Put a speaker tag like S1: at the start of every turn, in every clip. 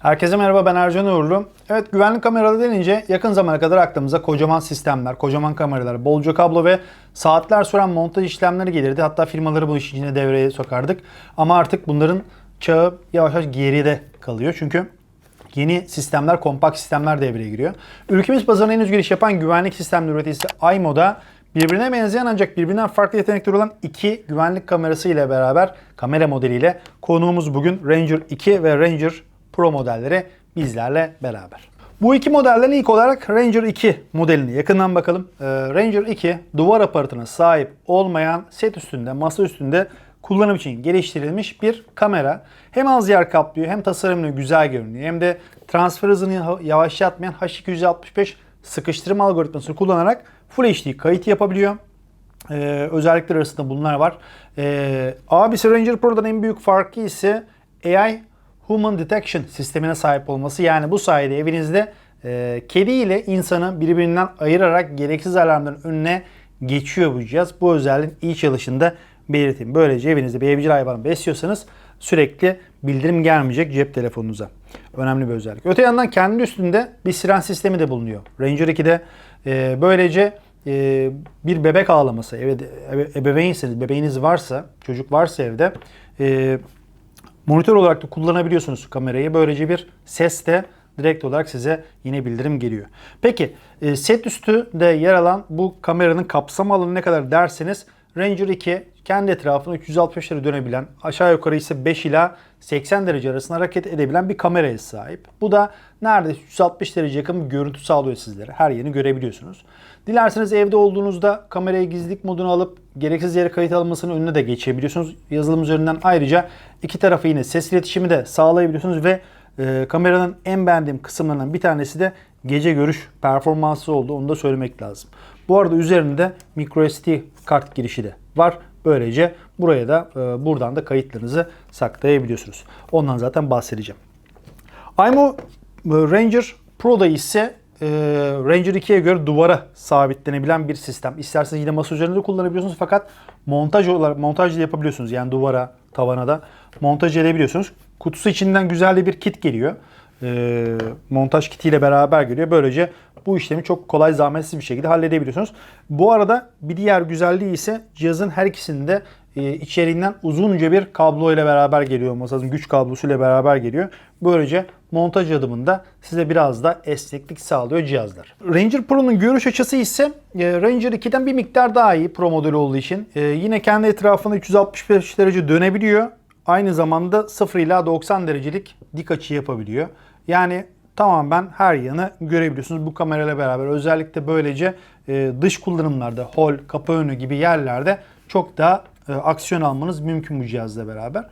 S1: Herkese merhaba ben Ercan Uğurlu. Evet güvenlik kameraları denince yakın zamana kadar aklımıza kocaman sistemler, kocaman kameralar, bolca kablo ve saatler süren montaj işlemleri gelirdi. Hatta firmaları bu işin içine devreye sokardık. Ama artık bunların çağı yavaş yavaş geride kalıyor. Çünkü yeni sistemler, kompakt sistemler devreye giriyor. Ülkemiz pazarına henüz giriş yapan güvenlik sistemleri üreticisi Aymo'da birbirine benzeyen ancak birbirinden farklı yetenekleri olan iki güvenlik kamerası ile beraber kamera modeliyle konuğumuz bugün Ranger 2 ve Ranger Pro modelleri bizlerle beraber. Bu iki modelden ilk olarak Ranger 2 modelini yakından bakalım. Ee, Ranger 2 duvar aparatına sahip olmayan set üstünde, masa üstünde kullanım için geliştirilmiş bir kamera. Hem az yer kaplıyor hem tasarımını güzel görünüyor hem de transfer hızını yavaşlatmayan H265 sıkıştırma algoritmasını kullanarak Full HD kayıt yapabiliyor. Ee, özellikler arasında bunlar var. Ee, abisi Ranger Pro'dan en büyük farkı ise AI Human Detection sistemine sahip olması. Yani bu sayede evinizde e, kedi ile insanı birbirinden ayırarak gereksiz alarmların önüne geçiyor bu cihaz. Bu özelliğin iyi çalışında belirteyim. Böylece evinizde bir evcil hayvan besliyorsanız sürekli bildirim gelmeyecek cep telefonunuza. Önemli bir özellik. Öte yandan kendi üstünde bir siren sistemi de bulunuyor. Ranger 2'de e, böylece e, bir bebek ağlaması, evet, ebe, ebeveynseniz, bebeğiniz varsa, çocuk varsa evde e, monitör olarak da kullanabiliyorsunuz kamerayı. Böylece bir ses de direkt olarak size yine bildirim geliyor. Peki e, set üstü de yer alan bu kameranın kapsam alanı ne kadar derseniz Ranger 2 kendi etrafında 360 derece dönebilen, aşağı yukarı ise 5 ila 80 derece arasında hareket edebilen bir kameraya sahip. Bu da neredeyse 360 derece yakın bir görüntü sağlıyor sizlere. Her yerini görebiliyorsunuz. Dilerseniz evde olduğunuzda kamerayı gizlilik moduna alıp gereksiz yere kayıt almasının önüne de geçebiliyorsunuz. Yazılım üzerinden ayrıca iki tarafı yine ses iletişimi de sağlayabiliyorsunuz ve e, kameranın en beğendiğim kısımlarından bir tanesi de gece görüş performansı oldu. Onu da söylemek lazım. Bu arada üzerinde microSD kart girişi de var. Böylece buraya da e, buradan da kayıtlarınızı saklayabiliyorsunuz. Ondan zaten bahsedeceğim. Aymo e, Ranger Pro'da ise e, Ranger 2'ye göre duvara sabitlenebilen bir sistem. İsterseniz yine masa üzerinde kullanabiliyorsunuz fakat montaj olarak montaj da yapabiliyorsunuz. Yani duvara, tavana da montaj edebiliyorsunuz. Kutusu içinden güzel bir kit geliyor. E, montaj kitiyle beraber geliyor. Böylece bu işlemi çok kolay zahmetsiz bir şekilde halledebiliyorsunuz. Bu arada bir diğer güzelliği ise cihazın her ikisinde e, içeriğinden uzunca bir kablo ile beraber geliyor. Masanın güç kablosu ile beraber geliyor. Böylece montaj adımında size biraz da esneklik sağlıyor cihazlar. Ranger Pro'nun görüş açısı ise e, Ranger 2'den bir miktar daha iyi Pro modeli olduğu için. E, yine kendi etrafında 365 derece dönebiliyor. Aynı zamanda 0 ila 90 derecelik dik açı yapabiliyor. Yani tamamen her yanı görebiliyorsunuz bu kamerayla beraber. Özellikle böylece e, dış kullanımlarda, hol, kapı önü gibi yerlerde çok daha e, aksiyon almanız mümkün bu cihazla beraber.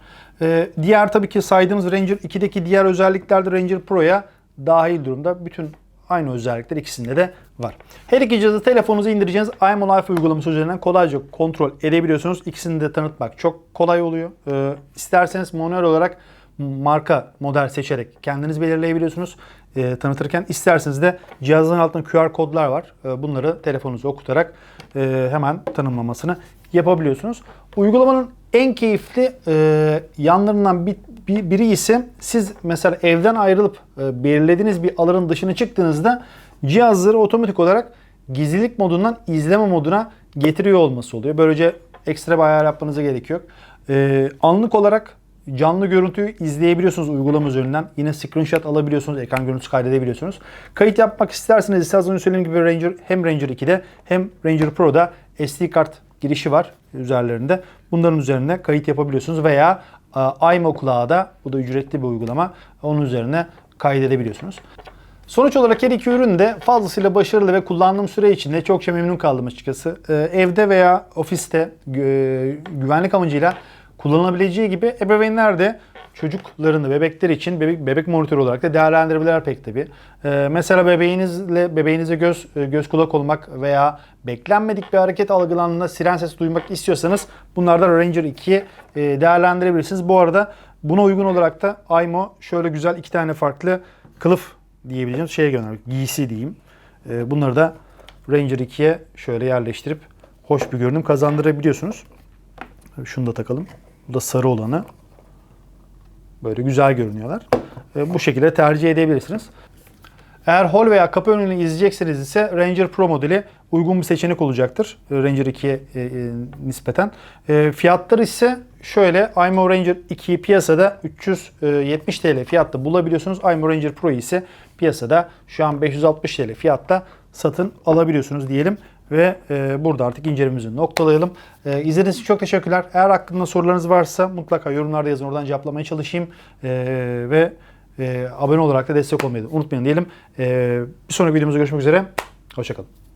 S1: E, diğer tabii ki saydığımız Ranger 2'deki diğer özellikler de Ranger Pro'ya dahil durumda. Bütün aynı özellikler ikisinde de var. Her iki cihazı telefonunuza indireceğiniz iMo Life uygulaması üzerinden kolayca kontrol edebiliyorsunuz. İkisini de tanıtmak çok kolay oluyor. E, isterseniz manuel olarak marka model seçerek kendiniz belirleyebiliyorsunuz e, tanıtırken. isterseniz de cihazın altında QR kodlar var. E, bunları telefonunuza okutarak e, hemen tanımlamasını yapabiliyorsunuz. Uygulamanın en keyifli e, yanlarından bir, bir, biri ise siz mesela evden ayrılıp e, belirlediğiniz bir alanın dışına çıktığınızda cihazları otomatik olarak gizlilik modundan izleme moduna getiriyor olması oluyor. Böylece ekstra bir ayar yapmanıza gerek yok. E, anlık olarak canlı görüntüyü izleyebiliyorsunuz uygulama üzerinden. Yine screenshot alabiliyorsunuz, ekran görüntüsü kaydedebiliyorsunuz. Kayıt yapmak isterseniz ise az önce söylediğim gibi Ranger, hem Ranger 2'de hem Ranger Pro'da SD kart girişi var üzerlerinde. Bunların üzerine kayıt yapabiliyorsunuz veya e, iMo da bu da ücretli bir uygulama. Onun üzerine kaydedebiliyorsunuz. Sonuç olarak her iki ürün de fazlasıyla başarılı ve kullandığım süre içinde çok şey memnun kaldım açıkçası. E, evde veya ofiste e, güvenlik amacıyla kullanılabileceği gibi ebeveynler de çocuklarını, bebekler için bebek, bebek monitörü olarak da değerlendirebilirler pek tabi. Ee, mesela bebeğinizle bebeğinize göz göz kulak olmak veya beklenmedik bir hareket algılandığında siren sesi duymak istiyorsanız bunlardan Ranger 2'yi e, değerlendirebilirsiniz. Bu arada buna uygun olarak da Aymo şöyle güzel iki tane farklı kılıf diyebileceğim şeye göndermiş. Giysi diyeyim. E, bunları da Ranger 2'ye şöyle yerleştirip hoş bir görünüm kazandırabiliyorsunuz. Şunu da takalım. Bu da sarı olanı. Böyle güzel görünüyorlar. e, bu şekilde tercih edebilirsiniz. Eğer hol veya kapı önünü izleyecekseniz ise Ranger Pro modeli uygun bir seçenek olacaktır e, Ranger 2'ye e, e, nispeten. E, fiyatları ise şöyle iMo Ranger 2'yi piyasada 370 TL fiyatta bulabiliyorsunuz. iMo Ranger Pro ise piyasada şu an 560 TL fiyatta satın alabiliyorsunuz diyelim. Ve e, burada artık incelememizi noktalayalım. E, izlediğiniz için çok teşekkürler. Eğer hakkında sorularınız varsa mutlaka yorumlarda yazın. Oradan cevaplamaya çalışayım. E, ve e, abone olarak da destek olmayı unutmayın diyelim. E, bir sonraki videomuzda görüşmek üzere. Hoşçakalın.